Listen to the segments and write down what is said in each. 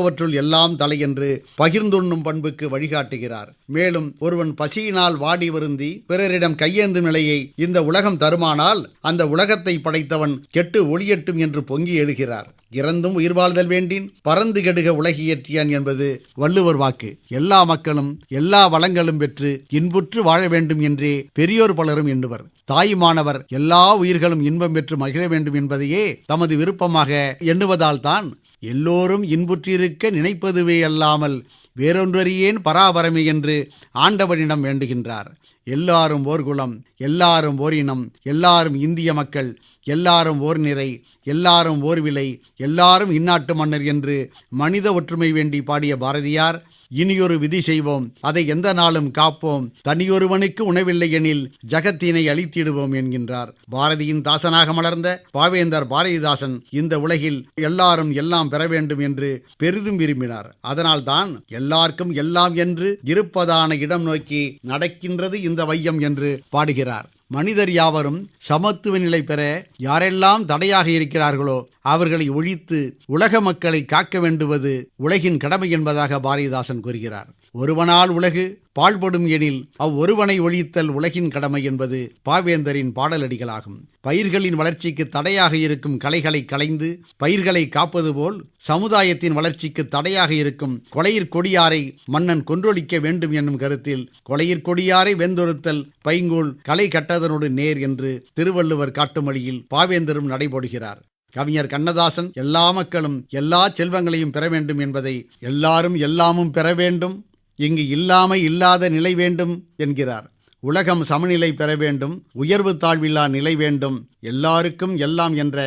அவற்றுள் எல்லாம் தலை என்று பகிர்ந்துண்ணும் பண்புக்கு வழிகாட்டுகிறார். மேலும் ஒருவன் பசியினால் வாடி வருந்தி பிறரிடம் கையேந்தும் நிலையை இந்த உலகம் தருமானால் அந்த உலகத்தை படைத்தவன் கெட்டு ஒளியட்டும் என்று பொங்கி எழுகிறார். இறந்தும் உயிர் வாழ்தல் வேண்டின் பறந்து கெடுக உலகியற்றியான் என்பது வள்ளுவர் வாக்கு. எல்லா மக்களும் எல்லா வளங்களும் பெற்று இன்புற்று வாழ வேண்டும் என்றே பெரியோர் பலரும் எண்ணுவர். தாயுமானவர் எல்லா உயிர்களும் இன்பம் பெற்று மகிழ வேண்டும் என்பதையே தமது விருப்பமாக எண்ணுவதால் தான் எல்லோரும் இன்புற்றிருக்க நினைப்பதுவே அல்லாமல் வேறொன்றறியேன் பராபரமி என்று ஆண்டவனிடம் வேண்டுகின்றார். எல்லாரும் ஓர் குலம் எல்லாரும் ஓர் இனம் எல்லாரும் இந்திய மக்கள் எல்லாரும் ஓர் நிறை எல்லாரும் ஓர் விலை எல்லாரும் இந்நாட்டு மன்னர் என்று மனித ஒற்றுமை வேண்டி பாடிய பாரதியார் இனியொரு விதி செய்வோம். அதை எந்த நாளும் காப்போம். தனியொருவனுக்கு உணவில்லை எனில் ஜகத்தினை அழித்திடுவோம் என்கின்றார். பாரதியின் தாசனாக மலர்ந்த பாவேந்தர் பாரதிதாசன் இந்த உலகில் எல்லாரும் எல்லாம் பெற வேண்டும் என்று பெரிதும் விரும்பினார். அதனால்தான் எல்லாருக்கும் எல்லாம் என்று இருப்பதான இடம் நோக்கி நடக்கின்றது இந்த வையம் என்று பாடுகிறார். மனிதர் யாவரும் சமத்துவ நிலை பெற யாரெல்லாம் தடையாக இருக்கிறார்களோ அவர்களை ஒழித்து உலக மக்களை காக்க வேண்டுவது உலகின் கடமை என்பதாக பாரதிதாசன் கூறுகிறார். ஒருவனால் உலகு பாழ்படும் எனில் அவ்வொருவனை ஒழித்தல் உலகின் கடமை என்பது பாவேந்தரின் பாடலடிகளாகும். பயிர்களின் வளர்ச்சிக்கு தடையாக இருக்கும் கலைகளை களைந்து பயிர்களை காப்பது போல் சமுதாயத்தின் வளர்ச்சிக்கு தடையாக இருக்கும் கொலையிற் கொடியாரை மன்னன் கொன்றொழிக்க வேண்டும் என்னும் கருத்தில் கொலையிற் கொடியாரை வெந்தொருத்தல் பைங்கூல் கலை கட்டதனோடு நேர் என்று திருவள்ளுவர் காட்டும் வழியில் பாவேந்தரும் நடைபோடுகிறார். கவிஞர் கண்ணதாசன் எல்லா மக்களும் எல்லா செல்வங்களையும் பெற வேண்டும் என்பதை எல்லாரும் எல்லாமும் பெற வேண்டும். இங்கு இல்லாமை இல்லாத நிலை வேண்டும் என்கிறார். உலகம் சமநிலை பெற வேண்டும் உயர்வு தாழ்வில்லா நிலை வேண்டும் எல்லாருக்கும் எல்லாம் என்ற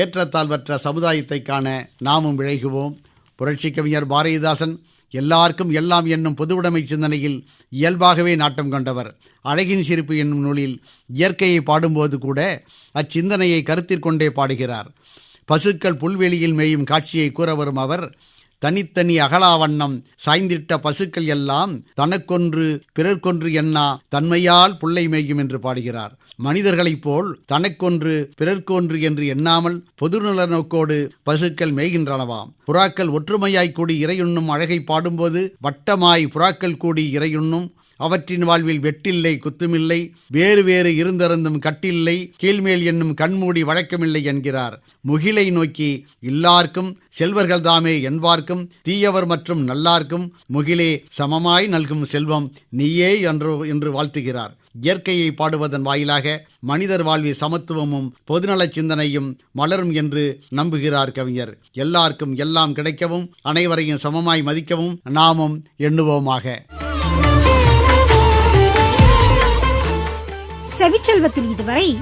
ஏற்றத்தாழ்வற்ற சமுதாயத்தை காண நாமும் விளைகுவோம் புரட்சி கவிஞர் பாரதிதாசன் எல்லாருக்கும் எல்லாம் என்னும் பொதுவுடைமை சிந்தனையில் இயல்பாகவே நாட்டம் கொண்டவர். அழகின் சிரிப்பு என்னும் நூலில் இயற்கையை பாடும்போது கூட அச்சிந்தனையை கருத்திற்கொண்டே பாடுகிறார். பசுக்கள் புல்வெளியில் மேயும் காட்சியை கூற வரும் அவர் தனித்தனி அகலாவண்ணம் சாய்ந்திட்ட பசுக்கள் எல்லாம் தனக்கொன்று பிறர்க்கொன்று எண்ணா தன்மையால் புள்ளை மேயும் என்று பாடுகிறார். மனிதர்களைப் போல் தனக்கொன்று பிறர்க்கொன்று என்று எண்ணாமல் பொதுநல நோக்கோடு பசுக்கள் மேய்கின்றனவாம். புறாக்கள் ஒற்றுமையாய் கூடி இறையுண்ணும் அழகை பாடும்போது வட்டமாய் புறாக்கள் கூடி இறையுண்ணும் அவற்றின் வாழ்வில் வெட்டில்லை குத்துமில்லை வேறு வேறு இருந்திருந்தும் கட்டில்லை கீழ்மேல் என்னும் கண்மூடி வழக்கமில்லை என்கிறார். முகிலை நோக்கி எல்லார்க்கும் செல்வர்கள் தாமே என்பார்க்கும் தீயவர் மற்றும் நல்லார்க்கும் முகிலே சமமாய் நல்கும் செல்வம் நீயே என்று என்று வாழ்த்துகிறார். இயற்கையை பாடுவதன் வாயிலாக மனிதர் வாழ்வில் சமத்துவமும் பொதுநலச் சிந்தனையும் மலரும் என்று நம்புகிறார் கவிஞர். எல்லாருக்கும் எல்லாம் கிடைக்கவும் அனைவரையும் சமமாய் மதிக்கவும் நாமும் எண்ணுவோமாக. செவிச்செல்வத்தில் இதுவரை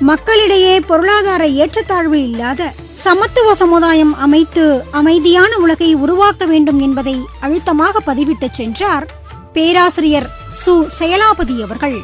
மக்களிடையே பொருளாதார ஏற்றத்தாழ்வு இல்லாத சமத்துவ சமுதாயம் அமைத்து அமைதியான உலகை உருவாக்க வேண்டும் என்பதை அழுத்தமாக பதிவிட்டுச் சென்றார் பேராசிரியர் சு. செயலாபதி அவர்கள்.